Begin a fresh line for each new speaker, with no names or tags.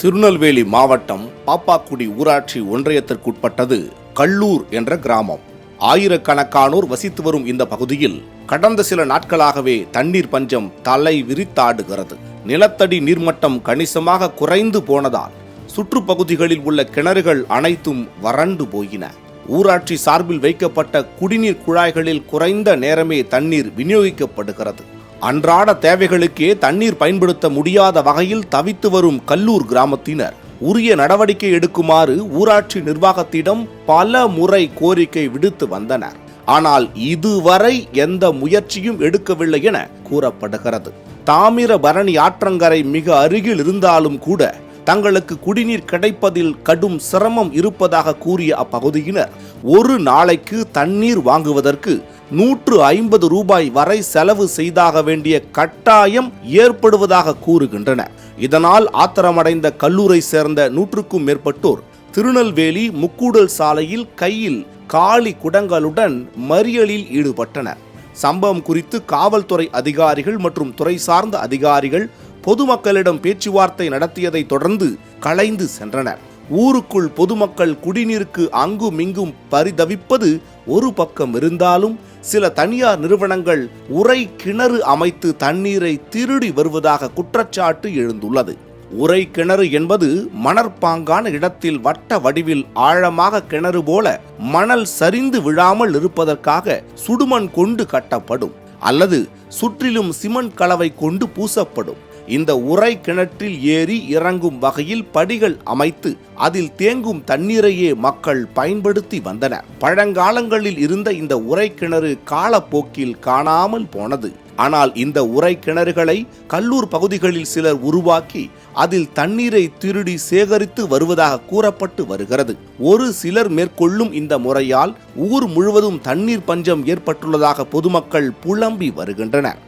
திருநெல்வேலி மாவட்டம் பாப்பாக்குடி ஊராட்சி ஒன்றியத்திற்குட்பட்டது கல்லூர் என்ற கிராமம். ஆயிரக்கணக்கானோர் வசித்து வரும் இந்த பகுதியில் கடந்த சில நாட்களாகவே தண்ணீர் பஞ்சம் தலை விரித்தாடுகிறது. நிலத்தடி நீர்மட்டம் கணிசமாக குறைந்து போனதால் சுற்றுப்பகுதிகளில் உள்ள கிணறுகள் அனைத்தும் வறண்டு போயின. ஊராட்சி சார்பில் வைக்கப்பட்ட குடிநீர் குழாய்களில் குறைந்த நேரமே தண்ணீர் விநியோகிக்கப்படுகிறது. அன்றாட தேவைகளுக்கே தண்ணீர் பயன்படுத்த முடியாத வகையில் தவித்து வரும் கல்லூர் கிராமத்தினர் உரிய நடவடிக்கை எடுக்குமாறு ஊராட்சி நிர்வாகத்திடம் பல முறை கோரிக்கை விடுத்து வந்தனர். ஆனால் இதுவரை எந்த முயற்சியும் எடுக்கவில்லை என கூறப்படுகிறது. தாமிரபரணி ஆற்றங்கரை மிக அருகில் இருந்தாலும் கூட தங்களுக்கு குடிநீர் கிடைப்பதில் கடும் சிரமம் இருப்பதாக கூறிய அப்பகுதியினர் ஒரு நாளைக்கு தண்ணீர் வாங்குவதற்கு நூற்று ஐம்பது ரூபாய் வரை செலவு செய்தாக வேண்டிய கட்டாயம் ஏற்படுவதாக கூறுகின்றனர் இதனால் ஆத்திரமடைந்த கல்லூரை சேர்ந்த நூற்றுக்கும் மேற்பட்டோர் திருநெல்வேலி முக்கூடல் சாலையில் கையில் காலி குடங்களுடன் மறியலில் ஈடுபட்டனர். சம்பவம் குறித்து காவல்துறை அதிகாரிகள் மற்றும் துறை சார்ந்த அதிகாரிகள் பொதுமக்களிடம் பேச்சுவார்த்தை நடத்தியதை தொடர்ந்து கலைந்து சென்றனர். ஊருக்குள் பொதுமக்கள் குடிநீருக்கு அங்குமிங்கும் பரிதவிப்பது ஒரு பக்கம் இருந்தாலும் சில தனியார் நிறுவனங்கள் உரை கிணறு அமைத்து தண்ணீரை திருடி வருவதாக குற்றச்சாட்டு எழுந்துள்ளது. உரை கிணறு என்பது மணற்பாங்கான இடத்தில் வட்ட வடிவில் ஆழமாக கிணறு போல மணல் சரிந்து விழாமல் இருப்பதற்காக சுடுமண் கொண்டு கட்டப்படும். அல்லது சுற்றிலும் சிமெண்ட் கலவை கொண்டு பூசப்படும். இந்த உரை கிணற்றில் ஏறி இறங்கும் வகையில் படிகள் அமைத்து அதில் தேங்கும் தண்ணீரையே மக்கள் பயன்படுத்தி வந்தனர் பழங்காலங்களில் இருந்த இந்த உரை கிணறு காலப்போக்கில் காணாமல் போனது. ஆனால் இந்த உரை கிணறுகளை கல்லூர் பகுதிகளில் சிலர் உருவாக்கி அதில் தண்ணீரை திருடி சேகரித்து வருவதாக கூறப்பட்டு வருகிறது. ஒரு சிலர் மேற்கொள்ளும் இந்த முறையால் ஊர் முழுவதும் தண்ணீர் பஞ்சம் ஏற்பட்டுள்ளதாக பொதுமக்கள் புலம்பி வருகின்றனர்.